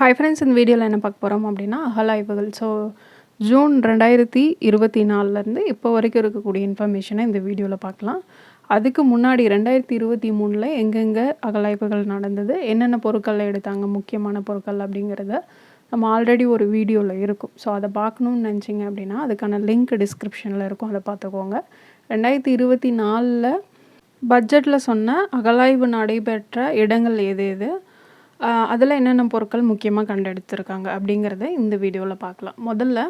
Hi friends இந்த வீடியோவில் என்ன பார்க்க போகிறோம் அப்படின்னா அகலாய்வுகள். ஸோ ஜூன் ரெண்டாயிரத்தி இருபத்தி நாலுலேருந்து இப்போ வரைக்கும் இருக்கக்கூடிய இன்ஃபர்மேஷனை இந்த வீடியோவில் பார்க்கலாம். அதுக்கு முன்னாடி ரெண்டாயிரத்தி இருபத்தி மூணில் எங்கெங்கே அகலாய்வுகள் நடந்தது என்னென்ன பொருட்களை எடுத்தாங்க முக்கியமான பொருட்கள் அப்படிங்கிறத நம்ம ஆல்ரெடி ஒரு வீடியோவில் இருக்கும். ஸோ அதை பார்க்கணுன்னு நினச்சிங்க அப்படின்னா அதுக்கான லிங்க் டிஸ்கிரிப்ஷனில் இருக்கும். அதை பார்த்துக்கோங்க. ரெண்டாயிரத்தி இருபத்தி நாலில் பட்ஜெட்டில் சொன்ன அகலாய்வு நடைபெற்ற இடங்கள் எது எது? அதில் என்னென்ன பொருட்கள் முக்கியமாக கண்டெடுத்திருக்காங்க அப்படிங்கிறத இந்த வீடியோவில் பார்க்கலாம். முதல்ல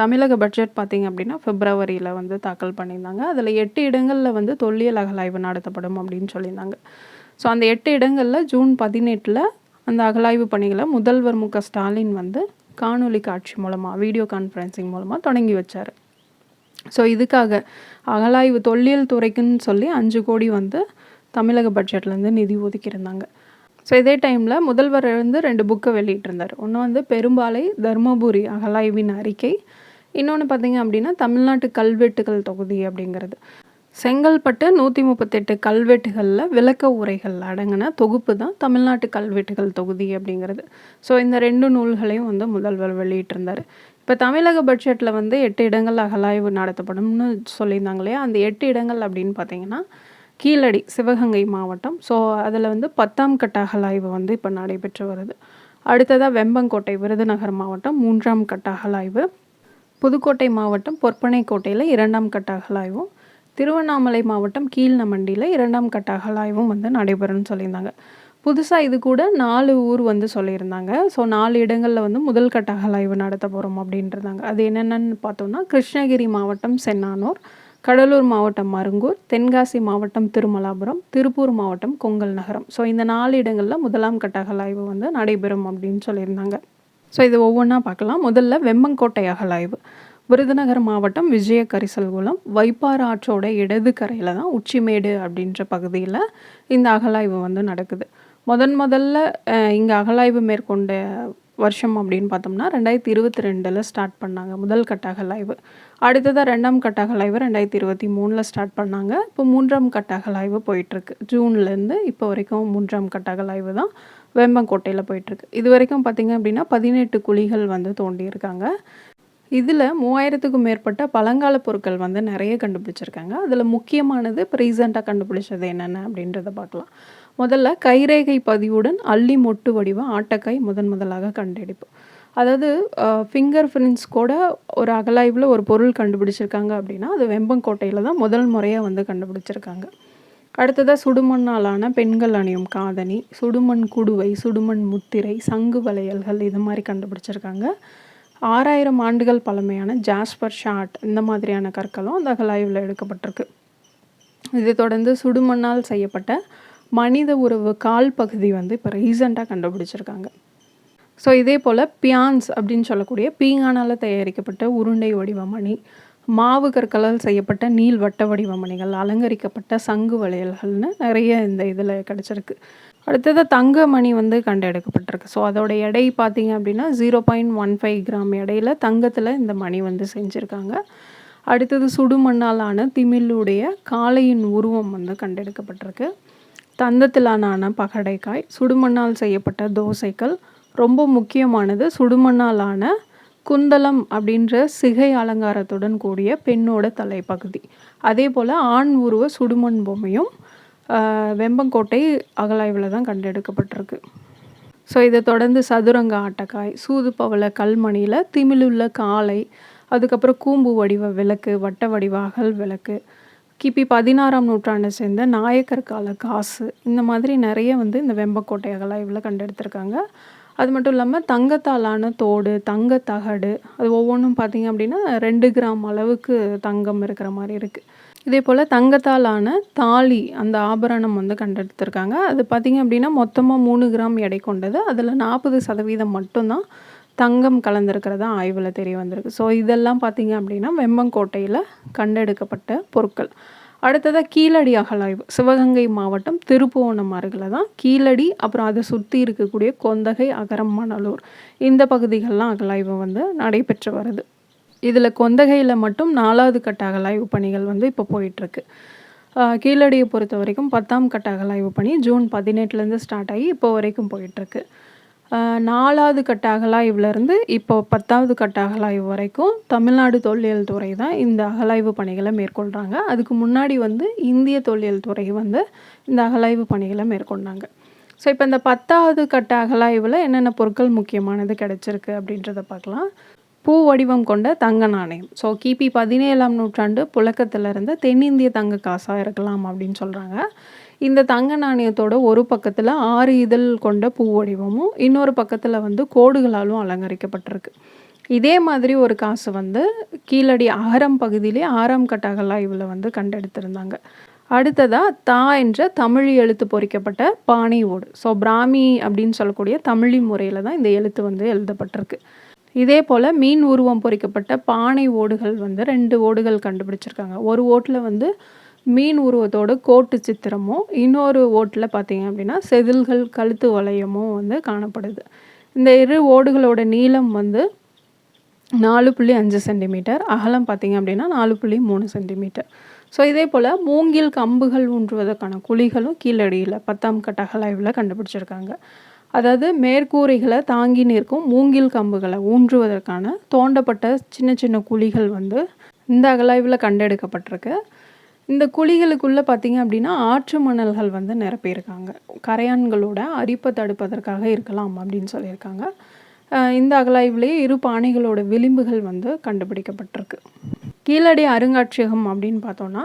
தமிழக பட்ஜெட் பார்த்திங்க அப்படின்னா பிப்ரவரியில் வந்து தாக்கல் பண்ணியிருந்தாங்க. அதில் எட்டு இடங்களில் வந்து தொல்லியல் அகலாய்வு நடத்தப்படும் அப்படின்னு சொல்லியிருந்தாங்க. ஸோ அந்த எட்டு இடங்களில் ஜூன் பதினெட்டில் அந்த அகலாய்வு பணிகளை முதல்வர் மு ஸ்டாலின் வந்து காணொலி காட்சி மூலமாக வீடியோ கான்ஃபரன்சிங் மூலமாக தொடங்கி வச்சார். ஸோ இதுக்காக அகலாய்வு தொல்லியல் துறைக்குன்னு சொல்லி அஞ்சு கோடி வந்து தமிழக பட்ஜெட்லேருந்து நிதி ஒதுக்கியிருந்தாங்க. ஸோ இதே டைமில் முதல்வர் வந்து ரெண்டு புக்கை வெளியிட்டிருந்தார். ஒன்று வந்து பெரும்பாலை தருமபுரி அகலாய்வின் அறிக்கை. இன்னொன்று பார்த்தீங்க அப்படின்னா தமிழ்நாட்டு கல்வெட்டுகள் தொகுதி அப்படிங்கிறது. செங்கல்பட்டு நூற்றி முப்பத்தெட்டு கல்வெட்டுகளில் விளக்க உரைகள் அடங்கின தொகுப்பு தான் தமிழ்நாட்டு கல்வெட்டுகள் தொகுதி அப்படிங்கிறது. ஸோ இந்த ரெண்டு நூல்களையும் வந்து முதல்வர் வெளியிட்டிருந்தார். இப்போ தமிழக பட்ஜெட்டில் வந்து எட்டு இடங்கள் அகலாய்வு நடத்தப்படும்னு சொல்லியிருந்தாங்க இல்லையா? அந்த எட்டு இடங்கள் அப்படின்னு பார்த்தீங்கன்னா கீழடி சிவகங்கை மாவட்டம். ஸோ அதில் வந்து பத்தாம் கட்ட அகலாய்வு வந்து இப்போ நடைபெற்று வருது. அடுத்ததாக வெம்பங்கோட்டை விருதுநகர் மாவட்டம் மூன்றாம் கட்ட அகலாய்வு. புதுக்கோட்டை மாவட்டம் பொற்பனைக்கோட்டையில் இரண்டாம் கட்ட அகலாய்வும். திருவண்ணாமலை மாவட்டம் கீழ்நமண்டியில் இரண்டாம் கட்ட அகலாய்வும் வந்து நடைபெறும்னு சொல்லியிருந்தாங்க. புதுசாக இது கூட நாலு ஊர் வந்து சொல்லியிருந்தாங்க. ஸோ நாலு இடங்களில் வந்து முதல் கட்ட அகலாய்வு நடத்த போகிறோம் அப்படின்றதாங்க அது என்னென்னு பார்த்தோம்னா கிருஷ்ணகிரி மாவட்டம் சென்னானூர். கடலூர் மாவட்டம் மருங்கூர் தென்காசி மாவட்டம் திருமலாபுரம் திருப்பூர் மாவட்டம் கொங்கல் நகரம். ஸோ இந்த நாலு இடங்களில் முதலாம் கட்ட அகலாய்வு வந்து நடைபெறும் அப்படின்னு சொல்லியிருந்தாங்க. ஸோ இது ஒவ்வொன்றா பார்க்கலாம். முதல்ல வெம்பங்கோட்டை அகலாய்வு. விருதுநகர் மாவட்டம் விஜய கரிசல்குளம் வைப்பாறு ஆற்றோட இடது கரையில் தான் உச்சிமேடு அப்படின்ற பகுதியில் இந்த அகலாய்வு வந்து நடக்குது. முதன் முதல்ல இங்கே அகலாய்வு மேற்கொண்ட வருஷம் அப்படின்னு பார்த்தோம்னா ரெண்டாயிரத்தி இருபத்தி ரெண்டில் ஸ்டார்ட் பண்ணாங்க. முதல் கட்டாக லைவு அடுத்ததாக ரெண்டாம் கட்டாக லைவு ரெண்டாயிரத்தி இருபத்தி மூணில் ஸ்டார்ட் பண்ணாங்க. இப்போ மூன்றாம் கட்டாக லைவு போயிட்டுருக்கு. ஜூன்லேருந்து இப்போ வரைக்கும் மூன்றாம் கட்டாக லைவு தான் வேம்பங்கோட்டையில் போயிட்டுருக்கு. இது வரைக்கும் பார்த்திங்க அப்படின்னா பதினெட்டு குழிகள் வந்து தோண்டியிருக்காங்க. இதில் மூவாயிரத்துக்கும் மேற்பட்ட பழங்கால பொருட்கள் வந்து நிறைய கண்டுபிடிச்சிருக்காங்க. அதில் முக்கியமானது இப்போ ரீசெண்டாக கண்டுபிடிச்சது என்னென்ன அப்படின்றத பார்க்கலாம். முதல்ல கைரேகை பதிவுடன் அள்ளி மொட்டு வடிவ ஆட்டக்காய் முதன் முதலாக கண்டெடுப்பு அதாவது ஃபிங்கர் பிரிண்ட்ஸ் கூட ஒரு அகலாய்வில் ஒரு பொருள் கண்டுபிடிச்சிருக்காங்க அப்படின்னா அது வெம்பங்கோட்டையில் தான் முதல் முறையாக வந்து கண்டுபிடிச்சிருக்காங்க. அடுத்ததாக சுடுமண்ணாலான பெண்கள் அணியும் காதணி சுடுமண் குடுவை சுடுமண் முத்திரை சங்கு வளையல்கள் இது மாதிரி கண்டுபிடிச்சிருக்காங்க. ஆறாயிரம் ஆண்டுகள் பழமையான ஜாஸ்பர் ஷாட் இந்த மாதிரியான கற்களும் அந்த அகலாய்வில் எடுக்கப்பட்டிருக்கு. இதை தொடர்ந்து சுடுமண்ணால் செய்யப்பட்ட மனித உறவு கால் பகுதி வந்து இப்போ ரீசெண்டாக கண்டுபிடிச்சிருக்காங்க. ஸோ இதே போல் பியான்ஸ் அப்படின்னு சொல்லக்கூடிய பீங்கானால் தயாரிக்கப்பட்ட உருண்டை வடிவமணி மாவு கற்களால் செய்யப்பட்ட நீள் வட்ட வடிவமணிகள் அலங்கரிக்கப்பட்ட சங்கு வளையல்கள்னு நிறைய இந்த இதில் கிடச்சிருக்கு. அடுத்தது தங்க மணி வந்து கண்டெடுக்கப்பட்டிருக்கு. ஸோ அதோட எடை பார்த்தீங்க அப்படின்னா zero point one five gram எடையில் தங்கத்தில் இந்த மணி வந்து செஞ்சுருக்காங்க. அடுத்தது சுடுமண்ணாலான திமிழுடைய காளையின் உருவம் வந்து கண்டெடுக்கப்பட்டிருக்கு. தந்தத்திலான பகடைக்காய் சுடுமண்ணால் செய்யப்பட்ட தோசைகள் ரொம்ப முக்கியமானது சுடுமண்ணாலான குந்தலம் அப்படின்ற சிகை அலங்காரத்துடன் கூடிய பெண்ணோட தலைப்பகுதி. அதே போல் ஆண் உருவ சுடுமண் பொம்மையும் வெம்பங்கோட்டை அகலாய்வில் தான் கண்டெடுக்கப்பட்டிருக்கு. ஸோ இதை தொடர்ந்து சதுரங்க ஆட்டக்காய் சூதுபவள கல்மணியில் திமிழுள்ள காளை அதுக்கப்புறம் கூம்பு வடிவ விளக்கு வட்ட வடிவ அகல் விளக்கு கிபி பதினாறாம் நூற்றாண்டை சேர்ந்த நாயக்கர் கால காசு இந்த மாதிரி நிறைய வந்து இந்த வெம்பக்கோட்டை அகலாய்வில் கண்டெடுத்திருக்காங்க. அது மட்டும் இல்லாமல் தங்கத்தாலான தோடு தங்க தகடு அது ஒவ்வொன்றும் பார்த்திங்க அப்படின்னா ரெண்டு கிராம் அளவுக்கு தங்கம் இருக்கிற மாதிரி இருக்குது இதே போல் தங்கத்தாலான தாலி அந்த ஆபரணம் வந்து கண்டெடுத்திருக்காங்க. அது பார்த்திங்க அப்படின்னா மொத்தமாக மூணு கிராம் எடை கொண்டது. அதில் நாற்பது சதவீதம் மட்டும்தான் தங்கம் கலந்துருக்கிறதா ஆய்வில் தெரிய வந்திருக்கு. ஸோ இதெல்லாம் பார்த்திங்க அப்படின்னா வெம்பங்கோட்டையில் கண்டெடுக்கப்பட்ட பொருட்கள். அடுத்ததாக கீழடி அகலாய்வு சிவகங்கை மாவட்டம் திருப்புவனம் அருகில் தான் கீழடி அப்புறம் அதை சுற்றி இருக்கக்கூடிய கொந்தகை அகரம் மணலூர் இந்த பகுதிகள்லாம் அகலாய்வு வந்து நடைபெற்று வருது. இதில் கொந்தகையில் மட்டும் நாலாவது கட்ட அகலாய்வு பணிகள் வந்து இப்போ போயிட்டுருக்கு. கீழடியை பொறுத்த வரைக்கும் பத்தாம் கட்ட அகலாய்வு பணி ஜூன் பதினெட்டுலேருந்து ஸ்டார்ட் ஆகி இப்போ வரைக்கும் போயிட்டுருக்கு. நாலாவது கட்ட அகலாய்வுலேருந்து இப்போ பத்தாவது கட்ட அகலாய்வு வரைக்கும் தமிழ்நாடு தொல்லியல் துறை தான் இந்த அகலாய்வு பணிகளை மேற்கொள்கிறாங்க அதுக்கு முன்னாடி வந்து இந்திய தொல்லியல் துறை வந்து இந்த அகலாய்வு பணிகளை மேற்கொண்டாங்க. ஸோ இப்போ இந்த பத்தாவது கட்ட அகலாய்வில் என்னென்ன பொருட்கள் முக்கியமானது கிடச்சிருக்கு அப்படின்றத பார்க்கலாம். பூ வடிவம் கொண்ட தங்க நாணயம். ஸோ கிபி பதினேழாம் நூற்றாண்டு புழக்கத்திலிருந்து தென்னிந்திய தங்க காசாக இருக்கலாம் அப்படின்னு சொல்கிறாங்க இந்த தங்க நாணயத்தோட ஒரு பக்கத்தில் ஆறு இதழ் கொண்ட பூ வடிவமும் இன்னொரு பக்கத்தில் வந்து கோடுகளாலும் அலங்கரிக்கப்பட்டிருக்கு. இதே மாதிரி ஒரு காசு வந்து கீழடி அகரம் பகுதியிலே ஆறாம் கட்ட அகலாய்வில் வந்து கண்டெடுத்திருந்தாங்க. அடுத்ததாக தா என்ற தமிழ் எழுத்து பொறிக்கப்பட்ட பானை ஓடு. ஸோ பிராமி அப்படின்னு சொல்லக்கூடிய தமிழி முறையில் தான் இந்த எழுத்து வந்து எழுதப்பட்டிருக்கு. இதே போல் மீன் உருவம் பொறிக்கப்பட்ட பானை ஓடுகள் வந்து ரெண்டு ஓடுகள் கண்டுபிடிச்சிருக்காங்க. ஒரு ஓட்டில் வந்து மீன் உருவத்தோட கோட்டு சித்திரமும் இன்னொரு ஓட்டில் பார்த்தீங்க அப்படின்னா செதில்கள் கழுத்து வளையமும் வந்து காணப்படுது. இந்த இரு ஓடுகளோட நீளம் வந்து நாலு புள்ளி அஞ்சு சென்டிமீட்டர் அகலம் பார்த்தீங்க அப்படின்னா நாலு புள்ளி மூணு சென்டிமீட்டர். ஸோ இதே போல் மூங்கில் கம்புகள் ஊன்றுவதற்கான குழிகளும் கீழடியில் பத்தாம் கட்ட அகலாய்வில் கண்டுபிடிச்சிருக்காங்க. அதாவது மேற்கூரைகளை தாங்கி நிற்கும் மூங்கில் கம்புகளை ஊன்றுவதற்கான தோண்டப்பட்ட சின்ன சின்ன குழிகள் வந்து இந்த அகலாய்வில் கண்டெடுக்கப்பட்டிருக்கு. இந்த குழிகளுக்குள்ளே பார்த்தீங்க அப்படின்னா ஆற்று மணல்கள் வந்து நிரப்பியிருக்காங்க கரையான்களோட அரிப்பை தடுப்பதற்காக இருக்கலாம் அப்படின்னு சொல்லியிருக்காங்க. இந்த அகலாய்விலேயே இரு பானைகளோட விளிம்புகள் வந்து கண்டுபிடிக்கப்பட்டிருக்கு. கீழடி அருங்காட்சியகம் அப்படின்னு பார்த்தோன்னா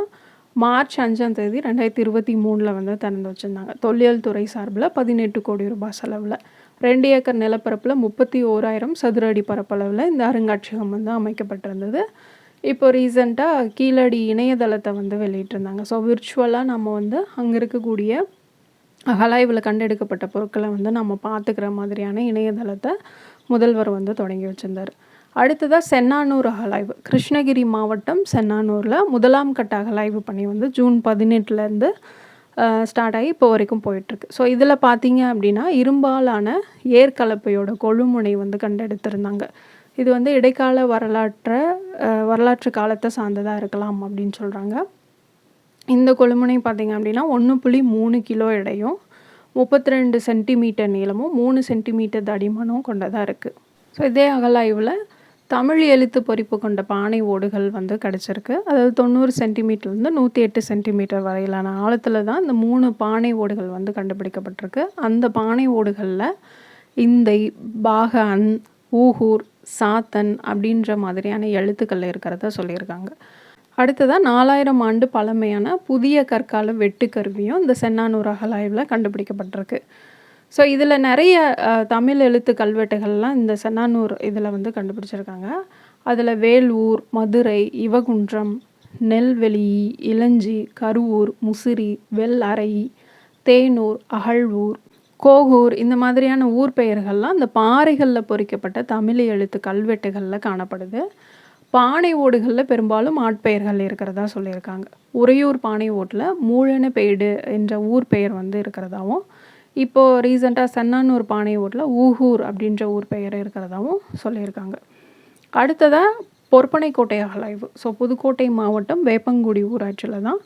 மார்ச் அஞ்சாம் தேதி ரெண்டாயிரத்தி இருபத்தி மூணில் வந்து திறந்து வச்சுருந்தாங்க. தொல்லியல் துறை சார்பில் பதினெட்டு கோடி ரூபாய் செலவில். ரெண்டு ஏக்கர் நிலப்பரப்பில் முப்பத்தி ஓராயிரம் சதுர அடி பரப்பளவில் இந்த அருங்காட்சியகம் வந்து அமைக்கப்பட்டிருந்தது. இப்போ ரீசண்டாக கீழடி இணையதளத்தை வந்து வெளியிட்டிருந்தாங்க. ஸோ விர்ச்சுவலாக நம்ம வந்து அங்கே இருக்கக்கூடிய அகலாய்வில் கண்டெடுக்கப்பட்ட பொருட்களை வந்து நம்ம பார்த்துக்கிற மாதிரியான இணையதளத்தை முதல்வர் வந்து தொடங்கி வச்சுருந்தார். அடுத்ததாக சென்னானூர் அகலாய்வு. கிருஷ்ணகிரி மாவட்டம் சென்னானூரில் முதலாம் கட்ட அகலாய்வு பணி வந்து ஜூன் பதினெட்டுலேருந்து ஸ்டார்ட் ஆகி இப்போ வரைக்கும் போயிட்டுருக்கு. ஸோ இதில் பார்த்தீங்க அப்படின்னா இரும்பாலான ஏற்கலப்பையோட கொழுமுனை வந்து கண்டெடுத்திருந்தாங்க. இது வந்து இடைக்கால வரலாற்றை வரலாற்று காலத்தை சார்ந்ததாக இருக்கலாம் அப்படின்னு சொல்கிறாங்க இந்த கொழுமுனை பார்த்திங்க அப்படின்னா ஒன்று புள்ளி மூணு கிலோ எடையும் முப்பத்தி ரெண்டு சென்டிமீட்டர் நீளமும் மூணு சென்டிமீட்டர் தடிமனும் கொண்டதாக இருக்குது ஸோ இதே அகலாய்வில் தமிழ் எழுத்து பொறிப்பு கொண்ட பானை ஓடுகள் வந்து கிடச்சிருக்கு. அதாவது தொண்ணூறு சென்டிமீட்டர்லேருந்து நூற்றி எட்டு சென்டிமீட்டர் வரையிலான ஆழத்தில் தான் இந்த மூணு பானை ஓடுகள் வந்து கண்டுபிடிக்கப்பட்டிருக்கு. அந்த பானை ஓடுகளில் இந்தை பாகன் ஊகூர் சாத்தன் அப்படின்ற மாதிரியான எழுத்துக்கள் இருக்கிறத சொல்லியிருக்காங்க. அடுத்ததாக நாலாயிரம் ஆண்டு பழமையான புதிய கற்கால வெட்டுக்கருவியும் இந்த சென்னானூர் அகலாய்வில் கண்டுபிடிக்கப்பட்டிருக்கு. ஸோ இதில் நிறைய தமிழ் எழுத்து கல்வெட்டுகள்லாம் இந்த சென்னானூர் இதில் வந்து கண்டுபிடிச்சிருக்காங்க. அதில் வேலூர் மதுரை இவகுன்றம் நெல்வெளி இளஞ்சி கருவூர் முசிறி வெள்ளறை தேனூர் அகழ்வூர் கோகூர் இந்த மாதிரியான ஊர் பெயர்கள்லாம் அந்த பாறைகளில் பொறிக்கப்பட்ட தமிழ் எழுத்து கல்வெட்டுகளில் காணப்படுது. பானை ஓடுகளில் பெரும்பாலும் ஆட்பெயர்கள் இருக்கிறதா சொல்லியிருக்காங்க. உறையூர் பானை ஓட்டில் மூழனப்பேடு என்ற ஊர் பெயர் வந்து இருக்கிறதாவும் இப்போது ரீசெண்டாக சென்னானூர் பானை ஓட்டில் ஊகூர் அப்படின்ற ஊர் பெயர் இருக்கிறதாவும் சொல்லியிருக்காங்க. அடுத்ததாக பொற்பனைக்கோட்டை அகலாய்வு ஸோ புதுக்கோட்டை மாவட்டம் வேப்பங்குடி ஊராட்சியில் தான்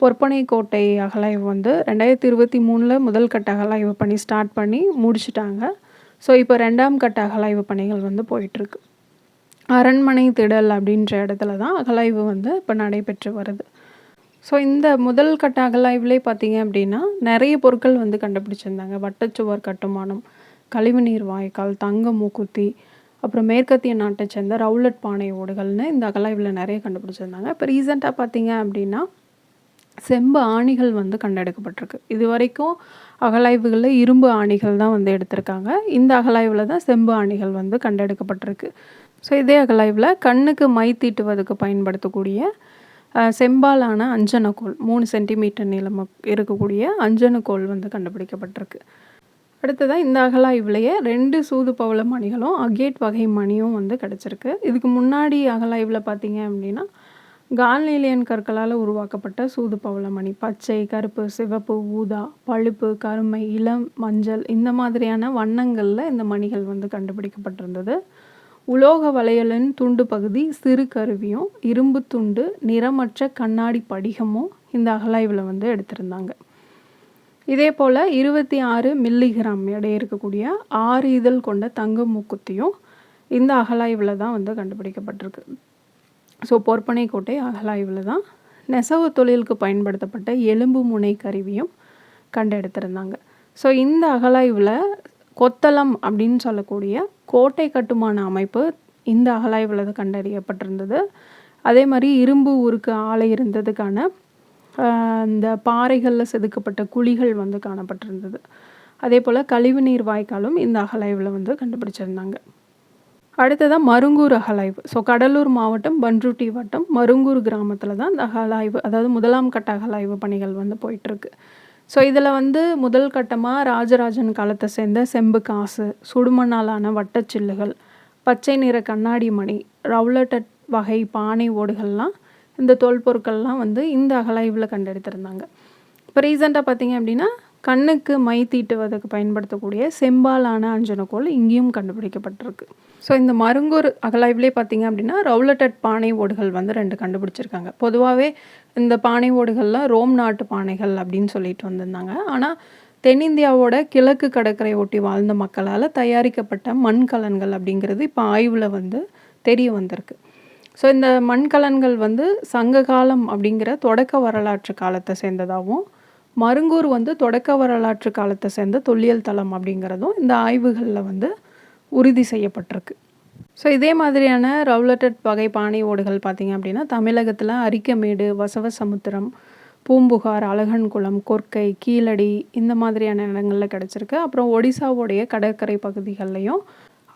பொற்பனை கோட்டை அகலாய்வு வந்து ரெண்டாயிரத்தி இருபத்தி மூணில் முதல் கட்ட அகலாய்வு பணி ஸ்டார்ட் பண்ணி முடிச்சிட்டாங்க. ஸோ இப்போ ரெண்டாம் கட்ட அகலாய்வு பணிகள் வந்து போயிட்டுருக்கு. அரண்மனை திடல் அப்படின்ற இடத்துல தான் அகலாய்வு வந்து இப்போ நடைபெற்று வருது. ஸோ இந்த முதல் கட்ட அகலாய்விலே பார்த்தீங்க அப்படின்னா நிறைய பொருட்கள் வந்து கண்டுபிடிச்சிருந்தாங்க. வட்டச்சுவர் கட்டுமானம் கழிவுநீர் வாய்க்கால் தங்க மூக்குத்தி அப்புறம் மேற்கத்திய நாட்டை சேர்ந்த ரவுலட் பானை ஓடுகள்னு இந்த அகலாய்வில் நிறைய கண்டுபிடிச்சிருந்தாங்க. இப்போ ரீசெண்டாக பார்த்தீங்க அப்படின்னா செம்பு ஆணிகள் வந்து கண்டெடுக்கப்பட்டிருக்கு. இது வரைக்கும் அகலாய்வுகளில் இரும்பு ஆணிகள் தான் வந்து எடுத்திருக்காங்க. இந்த அகலாய்வில் தான் செம்பு ஆணிகள் வந்து கண்டெடுக்கப்பட்டிருக்கு. ஸோ இதே அகலாய்வில் கண்ணுக்கு மை தீட்டுவதுக்கு பயன்படுத்தக்கூடிய செம்பாலான அஞ்சனக்கோள் மூணு சென்டிமீட்டர் நீளம் இருக்கக்கூடிய அஞ்சனக்கோள் வந்து கண்டுபிடிக்கப்பட்டிருக்கு. அடுத்ததாக இந்த அகலாய்வுலேயே ரெண்டு சூது பவள மணிகளும் அகேட் வகை மணியும் வந்து கிடச்சிருக்கு. இதுக்கு முன்னாடி அகலாய்வில் பார்த்தீங்க அப்படின்னா கால்நீலியன் கற்களால் உருவாக்கப்பட்ட சூது பவளமணி. பச்சை கருப்பு சிவப்பு ஊதா பழுப்பு கருமை இளம் மஞ்சள் இந்த மாதிரியான வண்ணங்களில் இந்த மணிகள் வந்து கண்டுபிடிக்கப்பட்டிருந்தது. உலோக வளையலின் துண்டு பகுதி சிறு கருவியும் இரும்பு துண்டு நிறமற்ற கண்ணாடி படிகமும் இந்த அகலாய்வில் வந்து எடுத்திருந்தாங்க. இதே போல் இருபத்தி ஆறு மில்லிகிராம் எடை இருக்கக்கூடிய ஆறு இதழ் கொண்ட தங்க மூக்குத்தியும் இந்த அகலாய்வில் தான் வந்து கண்டுபிடிக்கப்பட்டிருக்கு. ஸோ பொற்பனை கோட்டை அகலாய்வில் தான் நெசவு தொழிலுக்கு பயன்படுத்தப்பட்ட எலும்பு முனை கருவியும் கண்டெடுத்திருந்தாங்க. ஸோ இந்த அகலாய்வில் கொத்தளம் அப்படின்னு சொல்லக்கூடிய கோட்டை கட்டுமான அமைப்பு இந்த அகலாய்வில் தான் கண்டறியப்பட்டிருந்தது. அதே மாதிரி இரும்பு உருக்கு ஆலை இருந்ததுக்கான இந்த பாறைகளில் செதுக்கப்பட்ட குழிகள் வந்து காணப்பட்டிருந்தது. அதே போல் கழிவுநீர் வாய்க்காலும் இந்த அகலாய்வில் வந்து கண்டுபிடிச்சிருந்தாங்க. அடுத்ததாக மருங்கூர் அகலாய்வு ஸோ கடலூர் மாவட்டம் பன்ருட்டி வட்டம் மருங்கூர் கிராமத்தில் தான் இந்த அகலாய்வு அதாவது முதலாம் கட்ட அகலாய்வு பணிகள் வந்து போயிட்டுருக்கு. ஸோ இதில் வந்து முதல் கட்டமாக ராஜராஜன் காலத்தை சேர்ந்த செம்பு காசு சுடுமண்ணாலான வட்டச்சில்லுகள் பச்சை நிற கண்ணாடி மணி ரவுலட்டட் வகை பானை ஓடுகள்லாம் இந்த தொல்பொருட்கள்லாம் வந்து இந்த அகலாய்வில் கண்டெடுத்திருந்தாங்க. இப்போ ரீசெண்டாக பார்த்தீங்க அப்படின்னா கண்ணுக்கு மை தீட்டுவதற்கு பயன்படுத்தக்கூடிய செம்பாலான அஞ்சனக்கோள் இங்கேயும் கண்டுபிடிக்கப்பட்டிருக்கு. ஸோ இந்த மருங்கூர் அகலாய்விலே பார்த்தீங்க அப்படின்னா ரவுலட்டட் பானை ஓடுகள் வந்து ரெண்டு கண்டுபிடிச்சிருக்காங்க. பொதுவாகவே இந்த பானை ஓடுகள்லாம் ரோம் நாட்டு பானைகள் அப்படின்னு சொல்லிட்டு வந்திருந்தாங்க. ஆனால் தென்னிந்தியாவோட கிழக்கு கடற்கரை ஒட்டி வாழ்ந்த மக்களால் தயாரிக்கப்பட்ட மண்கலன்கள் அப்படிங்கிறது இப்போ ஆய்வில் வந்து தெரிய வந்திருக்கு. ஸோ இந்த மண்கலன்கள் வந்து சங்க காலம் அப்படிங்கிற தொடக்க வரலாற்று காலத்தை சேர்ந்ததாகவும் மருங்கூர் வந்து தொடக்க வரலாற்று காலத்தை சேர்ந்த தொல்லியல் தளம் அப்படிங்கிறதும் இந்த ஆய்வுகளில் வந்து உறுதி செய்யப்பட்டிருக்கு. ஸோ இதே மாதிரியான ரவுலட்டட் வகை பானை ஓடுகள் பார்த்திங்க அப்படின்னா தமிழகத்தில் அரிக்கமேடு வசவ சமுத்திரம் பூம்புகார் அழகன்குளம் கொர்க்கை கீழடி இந்த மாதிரியான இடங்களில் கிடச்சிருக்கு. அப்புறம் ஒடிசாவோடைய கடற்கரை பகுதிகள்லையும்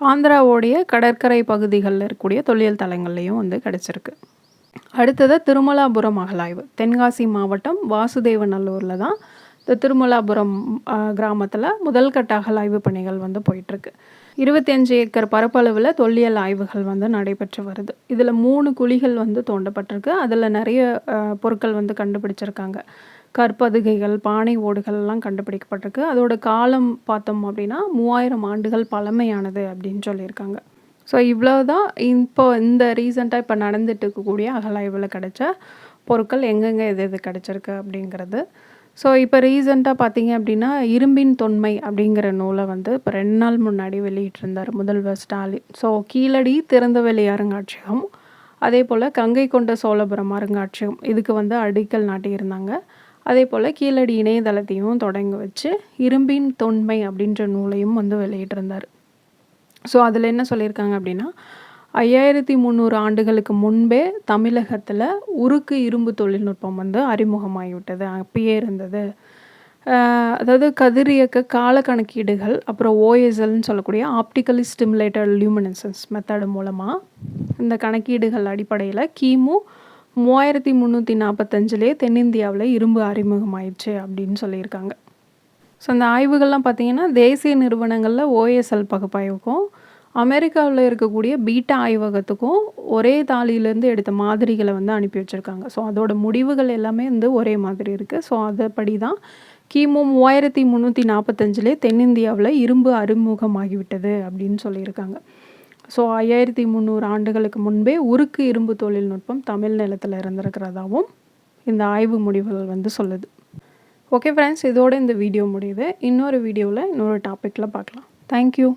ஆந்திராவோடைய கடற்கரை பகுதிகளில் இருக்கக்கூடிய தொழில் தலங்கள்லையும் வந்து கிடச்சிருக்கு. அடுத்தது திருமலாபுரம் அகலாய்வு. தென்காசி மாவட்டம் வாசுதேவநல்லூரில் தான் இந்த திருமலாபுரம் கிராமத்தில் முதல் கட்ட அகலாய்வு பணிகள் வந்து போயிட்டுருக்கு. இருபத்தஞ்சு ஏக்கர் பரப்பளவில் தொல்லியல் ஆய்வுகள் வந்து நடைபெற்று வருது. இதில் மூணு குழிகள் வந்து தோண்டப்பட்டிருக்கு. அதில் நிறைய பொருட்கள் வந்து கண்டுபிடிச்சிருக்காங்க. கற்பதுகைகள் பானை ஓடுகள்லாம் கண்டுபிடிக்கப்பட்டிருக்கு. அதோட காலம் பார்த்தோம் அப்படின்னா மூவாயிரம் ஆண்டுகள் பழமையானது அப்படின்னு சொல்லியிருக்காங்க. ஸோ இவ்வளோ தான் இப்போ இந்த ரீசெண்டாக இப்போ நடந்துட்டு இருக்கக்கூடிய அகலாய்வில் கிடைச்ச பொருட்கள் எங்கெங்கே எது எது கிடச்சிருக்கு அப்படிங்கிறது. ஸோ இப்போ ரீசெண்டாக பார்த்தீங்க அப்படின்னா இரும்பின் தொன்மை அப்படிங்கிற நூலை வந்து இப்போ ரெண்டு நாள் முன்னாடி வெளியிட்டிருந்தார் முதல்வர் ஸ்டாலின். ஸோ கீழடி திறந்தவெளி அருங்காட்சியகம் அதே போல் கங்கை கொண்ட சோழபுரம் அருங்காட்சியகம் இதுக்கு வந்து அடிக்கல் நாட்டியிருந்தாங்க. அதே போல் கீழடி இணையதளத்தையும் தொடங்கி வச்சு இரும்பின் தொன்மை அப்படின்ற நூலையும் வந்து வெளியிட்டிருந்தார். ஸோ அதில் என்ன சொல்லியிருக்காங்க அப்படின்னா ஐயாயிரத்தி முந்நூறு ஆண்டுகளுக்கு முன்பே தமிழகத்தில் உருக்கு இரும்பு தொழில்நுட்பம் வந்து அறிமுகமாகிவிட்டது அப்பயே இருந்தது. அதாவது கதிரியக்க கால கணக்கீடுகள் அப்புறம் ஓஎஸ்எல்னு சொல்லக்கூடிய ஆப்டிக்கலி ஸ்டிமுலேட்டட் லியூமினசன்ஸ் மெத்தடு மூலமாக இந்த கணக்கீடுகள் அடிப்படையில் கிமு மூவாயிரத்தி முந்நூற்றி நாற்பத்தஞ்சிலே தென்னிந்தியாவில் இரும்பு அறிமுகமாயிடுச்சு அப்படின்னு சொல்லியிருக்காங்க. ஸோ அந்த ஆய்வுகள்லாம் பார்த்திங்கன்னா தேசிய நிறுவனங்களில் ஓஎஸ்எல் பகுப்பாய்வுக்கும் அமெரிக்காவில் இருக்கக்கூடிய பீட்டா ஆய்வகத்துக்கும் ஒரே தாலியிலேருந்து எடுத்த மாதிரிகளை வந்து அனுப்பி வச்சுருக்காங்க. ஸோ அதோட முடிவுகள் எல்லாமே வந்து ஒரே மாதிரி இருக்குது ஸோ அதைப்படி தான் கிமு மூவாயிரத்தி முந்நூற்றி நாற்பத்தஞ்சிலே தென்னிந்தியாவில் இரும்பு அறிமுகமாகிவிட்டது அப்படின்னு சொல்லியிருக்காங்க. ஸோ ஐயாயிரத்தி முந்நூறு ஆண்டுகளுக்கு முன்பே உருக்கு இரும்பு தொழில்நுட்பம் தமிழ் நிலத்தில் இருந்திருக்கிறதாவும் இந்த ஆய்வு முடிவுகள் வந்து சொல்லுது. ஓகே ஃப்ரெண்ட்ஸ் இதோட இந்த வீடியோ முடியுது. இன்னொரு வீடியோவில் இன்னொரு டாப்பிக்கில் பார்க்கலாம். தேங்க்யூ